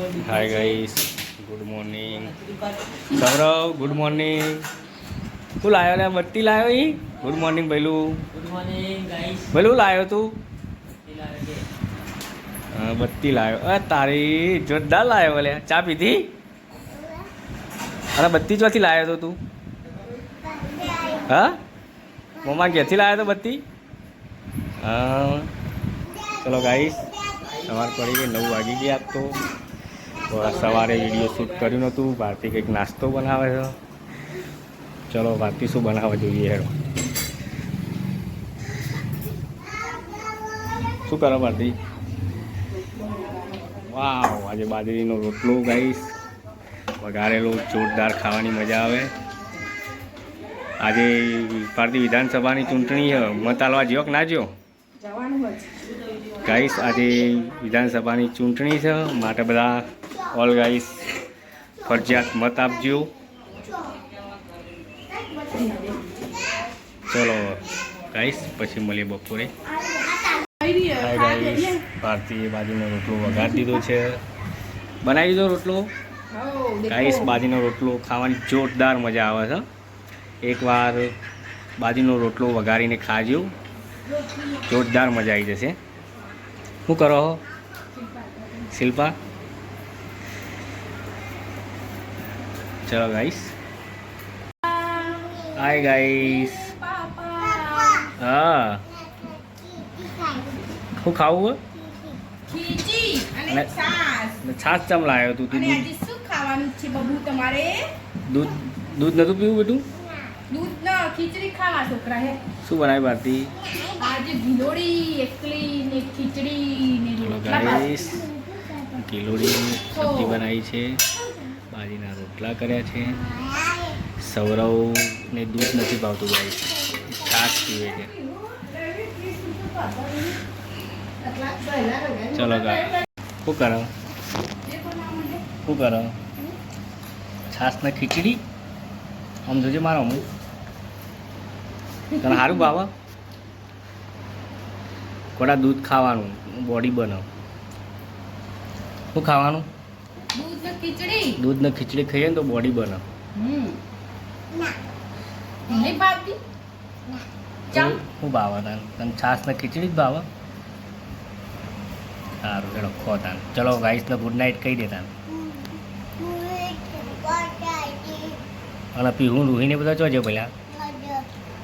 Hi guys good morning Saurav good morning તું લાવ્યો ને બત્તી લાવ્યો ઈ? ગુડ મોર્નિંગ ભૈલું. ગુડ મોર્નિંગ ગાઈસ ભૈલું લાવ્યો તું? બત્તી લાવ્યો અ તારી જોરદાર લાવ્યો બોલે ચા પીધી? અરે બત્તી ચોથી લાવ્યો તો તું. હા? મમ્મા ક્યાંથી લાવ્યો તો બત્તી? હા ચલો ગાઈસ સવાર પડી ગઈ નવ વાગી ગયા તો. સવારે વીડિયો શૂટ કર્યું નહોતું ભારતી કંઈક નાસ્તો બનાવે છે. ચલો ભારતી શું બનાવવા જોઈએ હેડો. શું કરો ભારતી વાવ આજે બાજરીનો રોટલો ગાઈશ. વઘારેલો જોરદાર ખાવાની મજા આવે. આજે ભારતીય વિધાનસભાની ચૂંટણી છે. મત આલવા જ્યો કે ના જ્યો? ગાઈશ આજે વિધાનસભાની ચૂંટણી છે. માટે બધા ઓલ ગાઈસ ફરજિયાત મત આપજો. ચલો ગાઈસ પછી મળીએ બપોરે. હાય ગાઈસ ભારતીય બાજુનો રોટલો વઘારી દીધો છે. બનાવી દીધો રોટલો? ગાઈસ બાજરીનો રોટલો ખાવાની જોરદાર મજા આવે છે. એકવાર બાજરીનો રોટલો વઘારીને ખાજો. જોરદાર મજા આવી જશે. શું કરો શિલ્પા? ચલો ગાઈસ હાય ગાઈસ હા. શું ખાવું અને છાશ. ચમ લાવ્યો તું તું શું ખાવાનું છે બબુ તમારે? દૂધ દૂધ નતું પીવું બેટું? દૂધ ના ખીચડી ખાવા છોકરા હે. શું બનાવી બાતી આજે ગિલોડી એકલી ને ખીચડી ને ગાઈસ કિલોડી સબ્જી બનાવી છે. બાજીના રોટલા કર્યા છે. સૌરવને દૂધ નથી ભાવતું ભાઈ છાશ પીવે છે. ચલો ગાય શું કરો? શું કરો? છાશ ને ખીચડી? આમ જોજે મારો અમુક તને સારું ભાવે? થોડા દૂધ ખાવાનું બોડી બનાવ. શું ખાવાનું? દૂધ ને ખીચડી? દૂધ ને ખીચડી ખાઈએ ને તો બોડી બને. હમ. નહીં ભાવતી? ચમ શું ભાવે તને તને છાશ ને ખીચડી જ ભાવે? સારું ચલો ખો તાન ચલો ગાઈસ ને ગુડ નાઇટ કહી દે તાન અને પીહું રૂહીને બધા જોજો પેલા?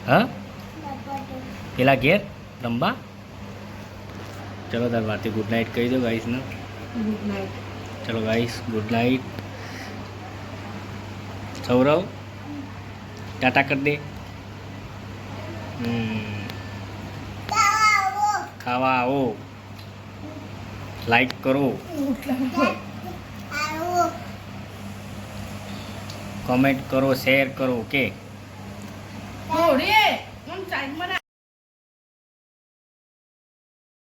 હા? પેલા ઘેર? રમવા? ચલો તાર વાતે ગુડ નાઇટ કહી દો ગાઈસને. ગુડ નાઇટ ચલો ગાઈસ ગુડ નાઇટ સૌરવ ટાટા કરી દે ખાવા આવો લાઈક કરો કોમેન્ટ કરો શેર કરો સાઈડમાં